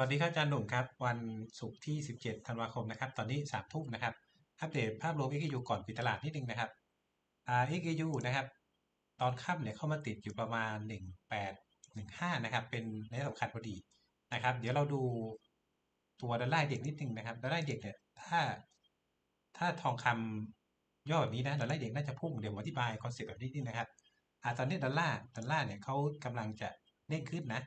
วัสดีครับอาจารย์หนุ่มครับ วันศุกร์ที่ 17 ธันวาคมนะครับ ตอนนี้ 3 ทุ่มนะครับ อัปเดตภาพรวม XAU ก่อนปิดตลาดนิดนึงนะครับ EQU นะครับ ตอนค่ำเนี่ยเข้ามาติดอยู่ประมาณ 1815 นะครับ เป็นในสำคัญพอดีนะครับ เดี๋ยวเราดูตัวดอลลาร์เด็กนิดนึงนะครับดอลลาร์เด็กเนี่ยถ้า ถ้าทองคำย่อแบบนี้นะดอลลาร์เด็กน่าจะพุ่งเดี๋ยวอธิบายคอนเซ็ปต์แบบนี้นิดนะครับอ่าตอนนี้ดอลลาร์ดอลลาร์เนี่ยเขากำลังจะเด้งขึ้นนะ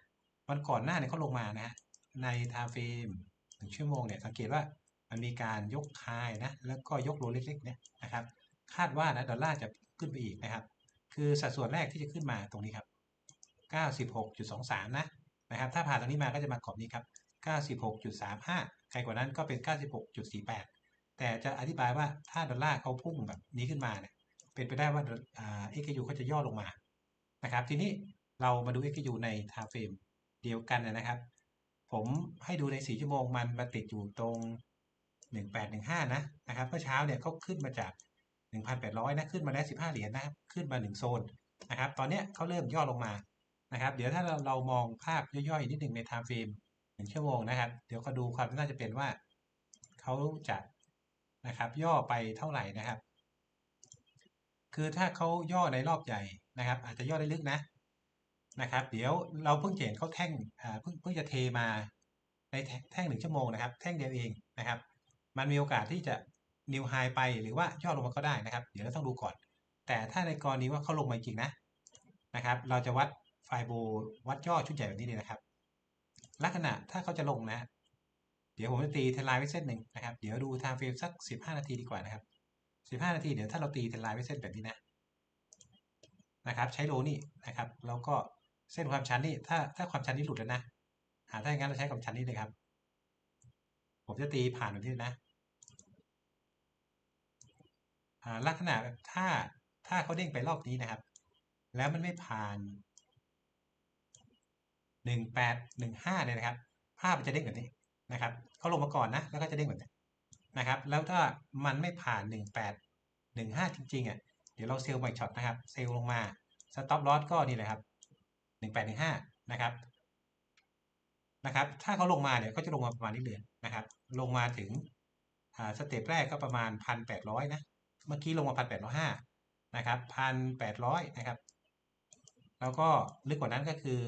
วันก่อนหน้าเนี่ยเขาลงมานะฮะ ในไทม์เฟรมหนึ่งชั่วโมงเนี่ยสังเกตว่ามันมีการยกคายนะแล้วก็ยกโลเล็กๆเนี่ยนะครับ คาดว่านะดอลลาร์จะขึ้นไปอีกนะครับ คือสัดส่วนแรกที่จะขึ้นมาตรงนี้ครับ 96.23 นะนะครับ ถ้าผ่านตรงนี้มาก็จะมากรอบนี้ครับ 96.35 ใครกว่านั้นก็เป็น 96.48 แต่จะอธิบายว่าถ้าดอลลาร์เขาพุ่งแบบนี้ขึ้นมาเนี่ยเป็นไปได้ว่าเอ็กซ์ยูเขาจะย่อลงมานะครับ ทีนี้เรามาดู XQ ใน time frame เดียวกันนะครับ ผมให้ดูใน 4 ชั่วโมงมันมาติดอยู่ตรง 1815 นะนะครับเมื่อเช้าเนี่ยเขาขึ้นมาจาก 1,800 นะ ขึ้นมาได้15 เหรียญนะครับ ขึ้นมา 1 โซนนะครับ ตอนนี้เขาเริ่มย่อลงมานะครับ เดี๋ยวถ้าเราเรามองภาพย่อยๆ นิดหนึ่งใน time frame 1ชั่วโมงนะครับ เดี๋ยวก็ดูความน่าจะเป็นว่าเขาจะนะครับย่อไปเท่าไหร่นะครับ คือถ้าเขาย่อในรอบใหญ่นะครับ อาจจะย่อได้ลึกนะ นะครับ เดี๋ยวเราเพิ่งเห็นเขาแท่งเพิ่งเพิ่งจะเทมาในแท่งหนึ่งชั่วโมงนะครับ แท่งเดียวเองนะครับ มันมีโอกาสที่จะนิวไฮไปหรือว่าย่อลงมาก็ได้นะครับ เดี๋ยวเราต้องดูก่อน แต่ถ้าในกรณีว่าเขาลงมาจริงนะนะครับ เราจะวัดไฟโบวัดย่อชุดใหญ่แบบนี้เลยนะครับ ลักษณะถ้าเขาจะลงนะ เดี๋ยวผมจะตีเทนไลน์ไว้เส้นหนึ่งนะครับ เดี๋ยวดูไทม์เฟรมสัก 15 นาทีดีกว่านะครับ 15 นาทีเดี๋ยวถ้าเราตีเทนไลน์ไว้เส้นแบบนี้นะนะครับ ใช้โลนี่นะครับ แล้วก็ เส้นความชันนี่ถ้าถ้าความชันนี้หลุดแล้วนะหาถ้าอย่างนั้นเราใช้ความชันนี้เลยครับ ผมจะตีผ่านแบบนี้นะลักษณะถ้าถ้าเขาเด้งไปรอบนี้นะครับ แล้วมันไม่ผ่านหนึ่งแปดหนึ่งห้าเนี่ยนะครับ ภาพมันจะเด้งแบบนี้นะครับเขาลงมาก่อนนะ แล้วก็จะเด้งแบบนี้นะครับ แล้วถ้ามันไม่ผ่านหนึ่งแปดหนึ่งห้าจริงๆอะเดี๋ยวเราเซลล์ใหม่ช็อตนะครับ เซลล์ลงมาสต็อปลอสก็นี่แหละครับ 1815นะครับนะครับ ถ้าเขาลงมาเนี่ยก็จะลงมาประมาณนี้เลยนะครับ ลงมาถึงสเต็ปแรกก็ประมาณ1,800นะ เมื่อกี้ลงมา1,805นะครับ1,800นะครับ แล้วก็ลึกกว่านั้นก็คือ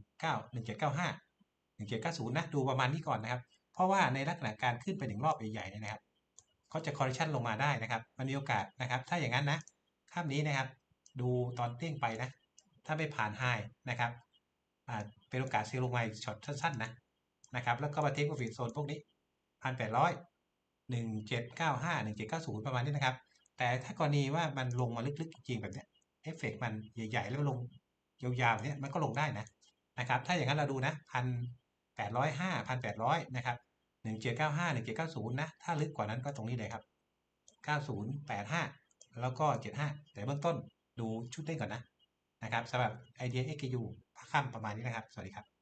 19 1795 1790นะ ดูประมาณนี้ก่อนนะครับ เพราะว่าในลักษณะการขึ้นไปถึงรอบใหญ่ๆนะครับเขาจะคอร์เรชันลงมาได้นะครับ มันมีโอกาสนะครับ ถ้าอย่างนั้นนะ ข้ามนี้นะครับ ดูตอนเต้งไปนะ ถ้าไม่ผ่านไฮนะครับเป็นโอกาสซีลงมาช็อตสั้นๆนะนะครับแล้วก็มาเทคโปรฟิตโซนพวกนี้พันแปดร้อยหนึ่งเจ็ดเก้าห้าหนึ่งเจ็ดเก้าศูนย์ประมาณนี้นะครับ แต่ถ้ากรณีว่ามันลงมาลึกๆจริงๆแบบเนี้ยเอฟเฟกมันใหญ่ๆ แล้วลงยาวๆเนี้ยมันก็ลงได้นะนะครับ ถ้าอย่างนั้นเราดูนะพันแปดร้อยห้าพันแปดร้อยนะครับหนึ่งเจ็ดเก้าห้าหนึ่งเจ็ดเก้าศูนย์นะ ถ้าลึกกว่านั้นก็ตรงนี้เลยครับเก้าศูนย์แปดห้าแล้วก็เจ็ดห้าแต่เบื้องต้นดูชุดเด้งก่อนนะ นะครับสำหรับไอเดีย XQ ภาคค่ำประมาณนี้นะครับ สวัสดีครับ